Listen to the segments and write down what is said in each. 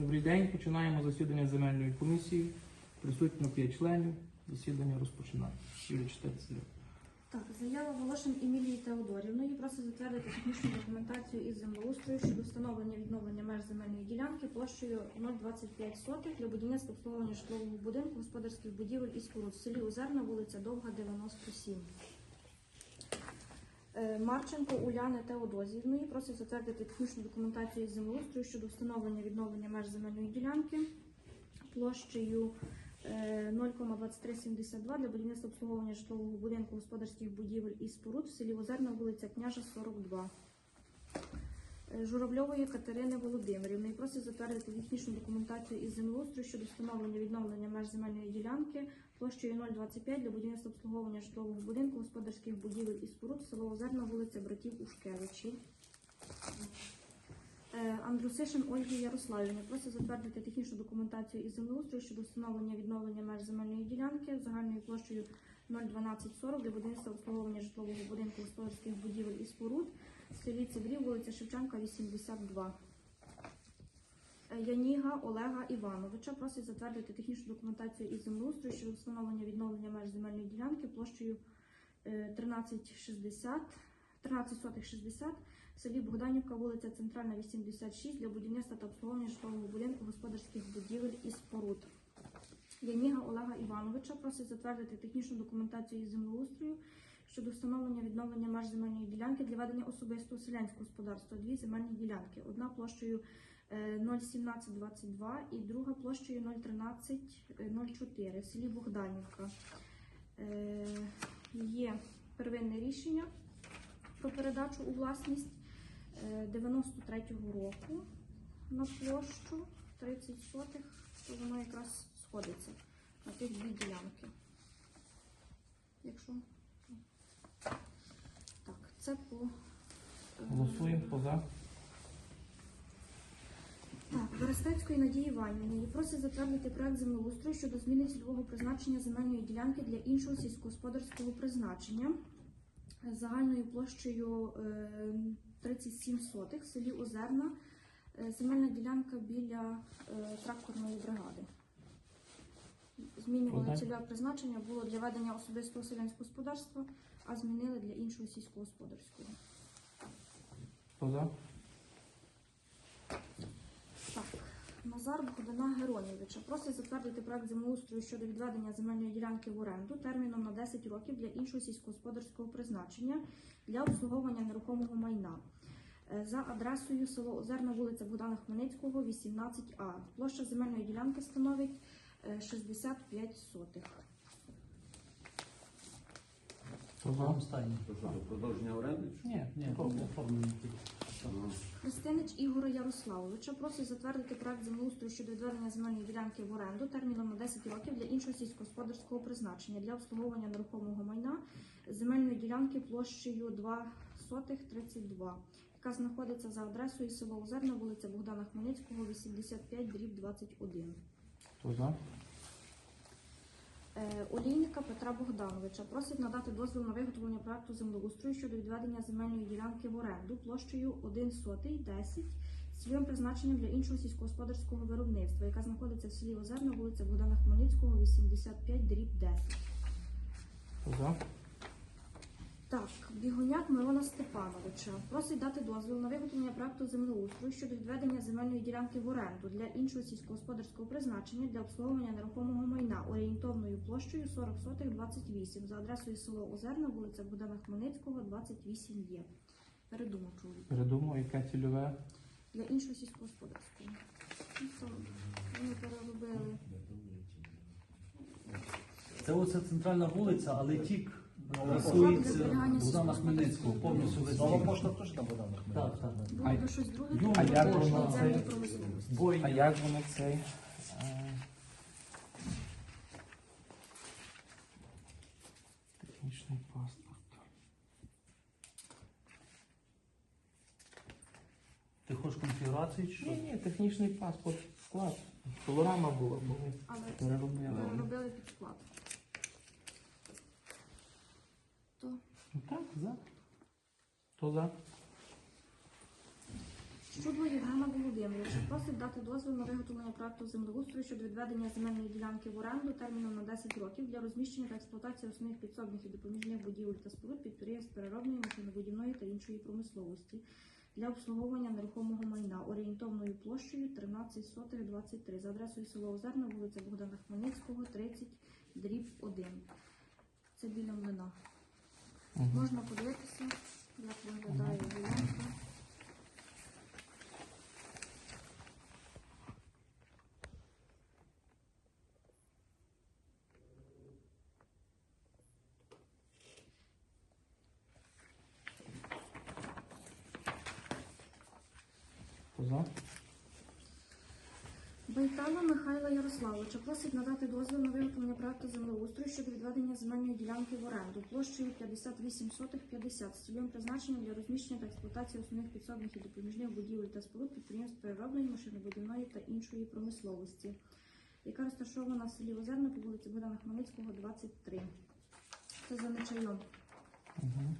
Добрий день. Починаємо засідання земельної комісії. Присутньо 5 членів. Засідання слід. Так, заява Волошин Емілії Теодорівної просить затвердити технічну документацію із землеустрою щодо встановлення відновлення меж земельної ділянки площею 0,25 сотих для будівництва обслуговування житлового будинку, господарських будівель і споруд в селі Озерна, вулиця Довга, 97. Е, Марченко Уляни Теодозівної просить затвердити технічну документацію із землеустрою щодо встановлення відновлення меж земельної ділянки площею е, 0,2372 для будівництва обслуговування житлового будинку, господарських будівель і споруд в селі Озерна, вулиця Княжа, 42. Журавльової Катерини Володимирівни і просить затвердити технічну документацію із землеустрою щодо встановлення відновлення меж земельної ділянки площею 0,25 для будівництва обслуговування житлового будинку, господарських будівель і споруд село Озерна, вулиця Братів Ушкевичів. Е, Андрусишин Ольги Ярославівни просить затвердити технічну документацію із землеустрою щодо встановлення відновлення меж земельної ділянки загальною площею 01240 для будівництва обслуговування житлового будинку господарських будівель і споруд селі Цибрів, вулиця Шевченка, 82. Е, Яніга Олега Івановича просить затвердити технічну документацію із землеустрою щодо встановлення відновлення меж земельної ділянки площею е, 1360 13 в селі Богданівка, вулиця Центральна, 86 для будівництва та обслуговування житлового будинку, господарських будівель і споруд. Яніга Олега Івановича просить затвердити технічну документацію із землеустрою щодо встановлення відновлення меж земельної ділянки для ведення особистого селянського господарства. Дві земельні ділянки. Одна площею е, 01722 і друга площею 01304 в селі Богданівка. Е, Є первинне рішення про передачу у власність е, 93-го року на площу 30 сотих, то воно якраз сходиться на тих дві ділянки. Якщо це по е, Голосуємо поза. так, Берестецької Надії Іванівни просить затвердити проект землеустрою щодо зміни цільового призначення земельної ділянки для іншого сільськогосподарського призначення загальною площею е, 37 сотих в селі Озерна. Е, Земельна ділянка біля е, тракторної бригади. Змінювали цільове призначення було для ведення особистого селянського господарства, а змінили для іншого сільськогосподарського. Поза. Так, Назар Богдана Геронівича просить затвердити проект землеустрою щодо відведення земельної ділянки в оренду терміном на 10 років для іншого сільськогосподарського призначення для обслуговування нерухомого майна. Е, За адресою село Озерна, вулиця Богдана Хмельницького, 18А. Площа земельної ділянки становить 65 сотих. Що, до продовження оренди? Ні, Ні. Ага. Христинич Ігора Ярославовича просить затвердити проект землеустрою щодо відведення земельної ділянки в оренду терміном на 10 років для іншого сільськогосподарського призначення для обслуговування нерухомого майна земельної ділянки площею 2 сотих 32, яка знаходиться за адресою село Озерна, вулиця Богдана Хмельницького, 85, дріб 21. Поза. за? Олійника Петра Богдановича просить надати дозвіл на виготовлення проекту землеустрою щодо відведення земельної ділянки в оренду площею 1 сотий 10 з цільовим призначенням для іншого сільськогосподарського виробництва, яка знаходиться в селі Озерна, вулиця Богдана Хмельницького, 85, дріб 10. Поза. Так, Бігоняк Мирона Степановича просить дати дозвіл на виготовлення проекту землеустрою щодо відведення земельної ділянки в оренду для іншого сільськогосподарського призначення для обслуговування нерухомого майна орієнтовною площею 40 сотих 28 за адресою село Озерна, вулиця Богдана Хмельницького, 28 є. Передумав чоловік. Передумав, яке цільове. Для іншого сільськогосподарського. Ну, Вони переробили. Це оце центральна вулиця, але тік стосується Богдана Хмельницького, повністю весь Нова пошта теж там Богдана Хмельницького. так, так. Було би щось друге, Ю, а як було воно це? промисловості. Бой. А як вони цей? е, Технічний паспорт. Ти хочеш конфігурації чи що? Ні, ні, технічний паспорт. Склад. Колорама була, бо ми Але переробили. робили під склад. То Ну так, за. То за. Щодо Євгена Володимировича просить дати дозвіл на виготовлення проекту землеустрою щодо відведення земельної ділянки в оренду терміном на 10 років для розміщення та експлуатації основних підсобних і допоміжних будівель та споруд підприємств переробної, машинобудівної та іншої промисловості для обслуговування нерухомого майна орієнтовною площею 13 сотих 23 за адресою село Озерна, вулиця Богдана Хмельницького, 30, дріб 1. Це біля млина. Можна подивитися, як виглядає ділянка. Хто за? Михайла Ярославовича просить надати дозвіл на виготовлення проекту землеустрою щодо відведення земельної ділянки в оренду площею 58 сотих 50 з цільовим призначенням для розміщення та експлуатації основних підсобних і допоміжних будівель та споруд підприємств переробної, машинобудівної та іншої промисловості, яка розташована в селі Озерна по вулиці Богдана Хмельницького, 23. Це за нечайом. Угу.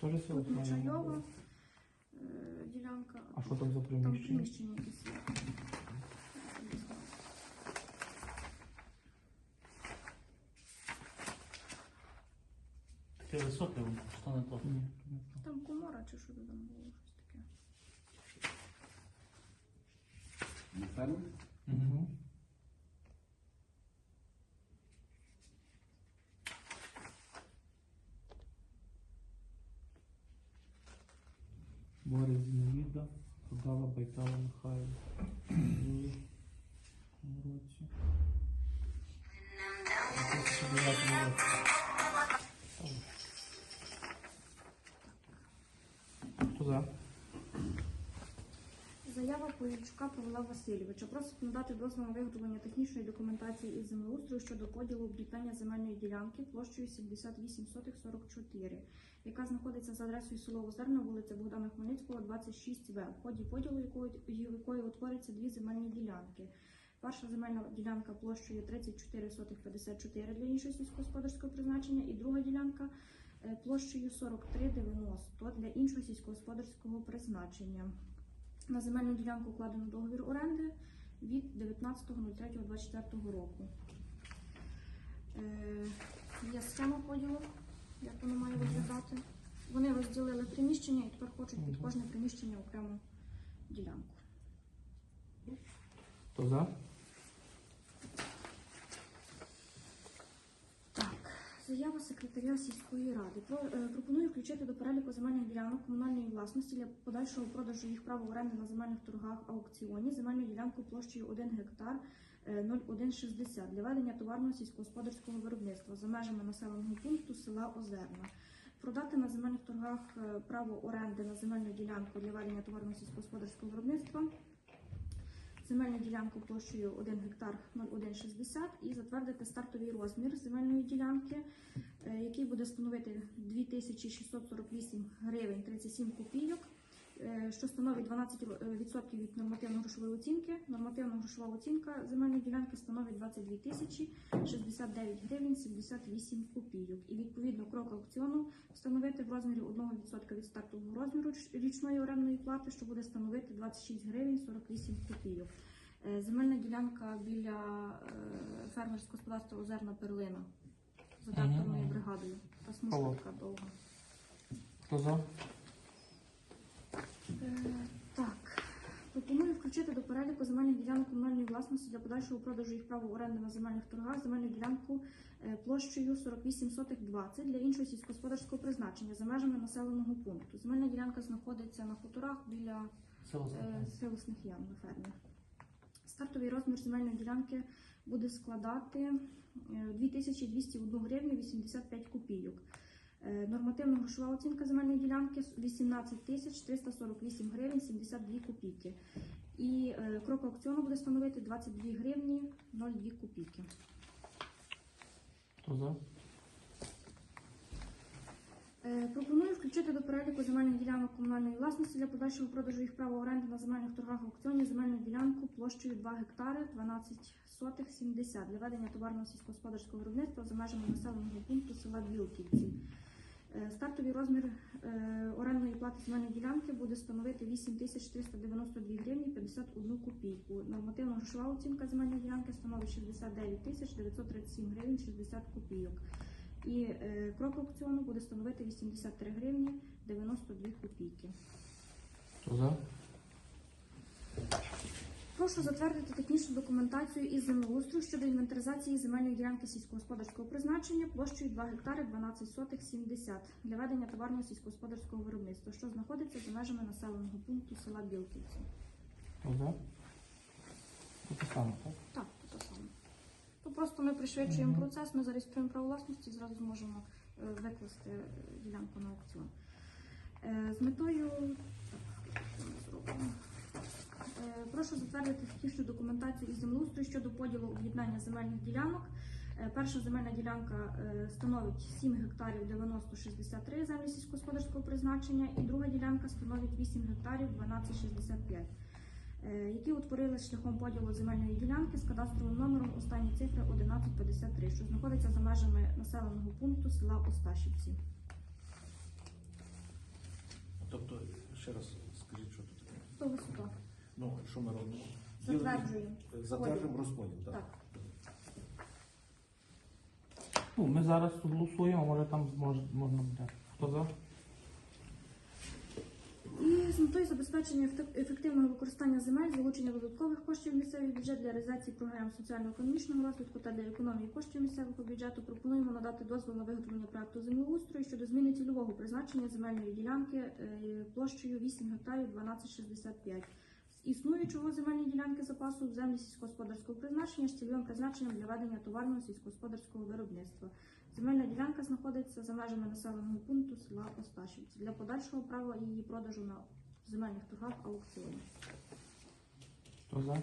Тут нечайова ділянка. А що там за Там приміщення? приміщення якісь. Таке високе, що не то. Ні. Там комора чи що там було щось таке. Не фермер? Угу. Борис Зіновіда, Продала Байтала Михайло. Заява Павла Васильовича просить надати дозвіл на виготовлення технічної документації із землеустрою щодо поділу об'єднання земельної ділянки площею 78 сотих 44, яка знаходиться за адресою село Озерна, вулиця Богдана Хмельницького, 26В, в ході поділу якої, якої утворюються дві земельні ділянки. Перша земельна ділянка площею 34 сотих 54 для іншого сільськогосподарського призначення, і друга ділянка е, площею 43,90 для іншого сільськогосподарського призначення. На земельну ділянку укладено договір оренди від 19.03.24 року. Е, є схема поділу, як воно має виглядати. Вони розділили приміщення і тепер хочуть під кожне приміщення окрему ділянку. Хто за? Так, заява секретаря сільської ради. Е, пропоную включити до переліку земельних ділянок комунальної власності для подальшого продажу їх права оренди на земельних торгах аукціоні земельну ділянку площею 1 гектар е, 0,160 для ведення товарного сільськогосподарського виробництва за межами населеного пункту села Озерна. Продати на земельних торгах е, право оренди на земельну ділянку для ведення товарного сільськогосподарського виробництва земельну ділянку площею 1 гектар 0,160 і затвердити стартовий розмір земельної ділянки, е, який буде становити 2648 гривень 37 копійок, що становить 12% від нормативно-грошової оцінки. Нормативно-грошова оцінка земельної ділянки становить 22 тисячі 69 гривень 78 копійок. І відповідно крок аукціону встановити в розмірі 1% від стартового розміру річної орендної плати, що буде становити 26 гривень 48 копійок. Е, Земельна ділянка біля е, фермерського господарства Озерна Перлина за тракторною бригадою. Та смужка така довга. Хто за? Е, Так. Пропоную включити до переліку земельних ділянок комунальної власності для подальшого продажу їх права оренди на земельних торгах земельну ділянку е, площею 48 сотих 20 для іншого сільськогосподарського призначення за межами населеного пункту. Земельна ділянка знаходиться на хуторах біля Село е, силосних ям на фермі. Стартовий розмір земельної ділянки буде складати е, 2201 гривню 85 копійок. Е, Нормативна грошова оцінка земельної ділянки 18 тисяч 348 гривень 72 копійки. І е, крок аукціону буде становити 22 гривні 02 копійки. Хто за? Е, Пропоную включити до переліку земельних ділянок комунальної власності для подальшого продажу їх права оренди на земельних торгах аукціоні земельну ділянку площею 2 гектари 12 сотих 70 для ведення товарного сільськогосподарського виробництва за межами населеного пункту села Білківці. Е, Стартовий розмір е, орендної плати земельної ділянки буде становити 8392 гривні 51 копійку. Нормативна грошова оцінка земельної ділянки становить 69 тисяч 937 гривень 60 копійок. І е, крок аукціону буде становити 83 гривні 92 копійки. За? Прошу затвердити технічну документацію із землеустрою щодо інвентаризації земельної ділянки сільськогосподарського призначення площею 2 гектари 12 сотих 70 для ведення товарного сільськогосподарського виробництва, що знаходиться за межами населеного пункту села Білківці. За? То саме, так? Так, то саме. То просто ми пришвидшуємо Мгм. процес, ми зареєструємо право власності і зразу зможемо е, викласти е, ділянку на аукціон. Е, З метою так, що ми зробимо? Е, прошу затвердити технічну документацію із землеустрою щодо поділу об'єднання земельних ділянок. Е, Перша земельна ділянка е, становить 7 гектарів 90-63 землі сільськогосподарського призначення, і друга ділянка становить 8 гектарів 12-65 е, які утворились шляхом поділу земельної ділянки з кадастровим номером останні цифри 1153, що знаходиться за межами населеного пункту села Осташівці. Тобто, ще раз скажіть, що тут таке. То висота. Ну, що ми робимо? Затверджуємо. Затверджуємо розподіл, так? Так. Ну, ми зараз голосуємо, може там зможе, можна буде. Хто за? І з метою забезпечення ефективного використання земель, залучення додаткових коштів в місцевий бюджет для реалізації програм соціально-економічного розвитку та для економії коштів місцевого бюджету пропонуємо надати дозвіл на виготовлення проекту землеустрою щодо зміни цільового призначення земельної ділянки е, площею 8 гектарів 1265. Існуючого земельної ділянки запасу в землі сільськогосподарського призначення з цільовим призначенням для ведення товарного сільськогосподарського виробництва. Земельна ділянка знаходиться за межами населеного пункту села Осташівці для подальшого права її продажу на земельних торгах аукціоні. Хто за?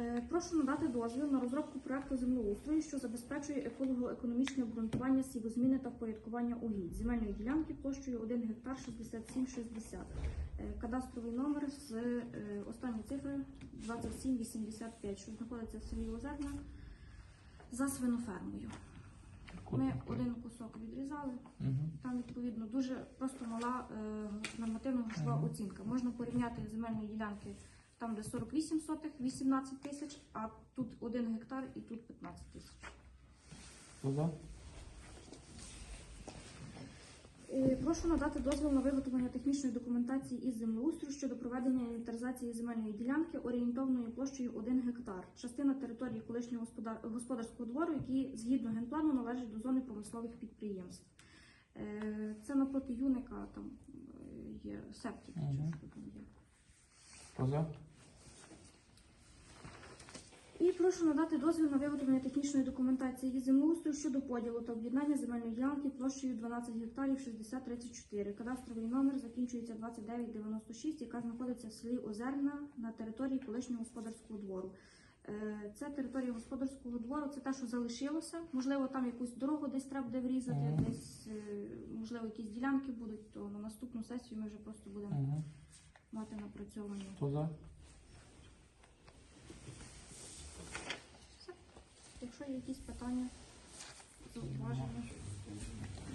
Е, Прошу надати дозвіл на розробку проекту землеустрою, що забезпечує еколого-економічне обґрунтування сівозміни та впорядкування угідь земельної ділянки площею 1 гектар 6760. Е, Кадастровий номер з е, останньої цифри 2785, що знаходиться в селі Озерна за свинофермою. Ми один кусок відрізали. Угу. Там відповідно дуже просто мала нормативна грошова оцінка. Можна порівняти земельні ділянки там, де 48 сотих, 18 тисяч, а тут 1 гектар і тут 15 тисяч. За? Е, Прошу надати дозвіл на виготовлення технічної документації із землеустрою щодо проведення інвентаризації земельної ділянки орієнтовною площею 1 гектар. Частина території колишнього господарського двору, які згідно генплану належать до зони промислових підприємств. Е, Це напроти юника там е, є септик. чи Мгм. що там є. Хто за? І прошу надати дозвіл на виготовлення технічної документації землеустрою щодо поділу та об'єднання земельної ділянки площею 12 гектарів 6034. Кадастровий номер закінчується 2996, яка знаходиться в селі Озерна на території колишнього господарського двору. Е, Це територія господарського двору, це те, що залишилося. Можливо, там якусь дорогу десь треба буде врізати, Мгм. десь е, можливо якісь ділянки будуть, то на наступну сесію ми вже просто будемо Угу. мати напрацьовані. Хто за? Якщо є якісь питання, зауваження.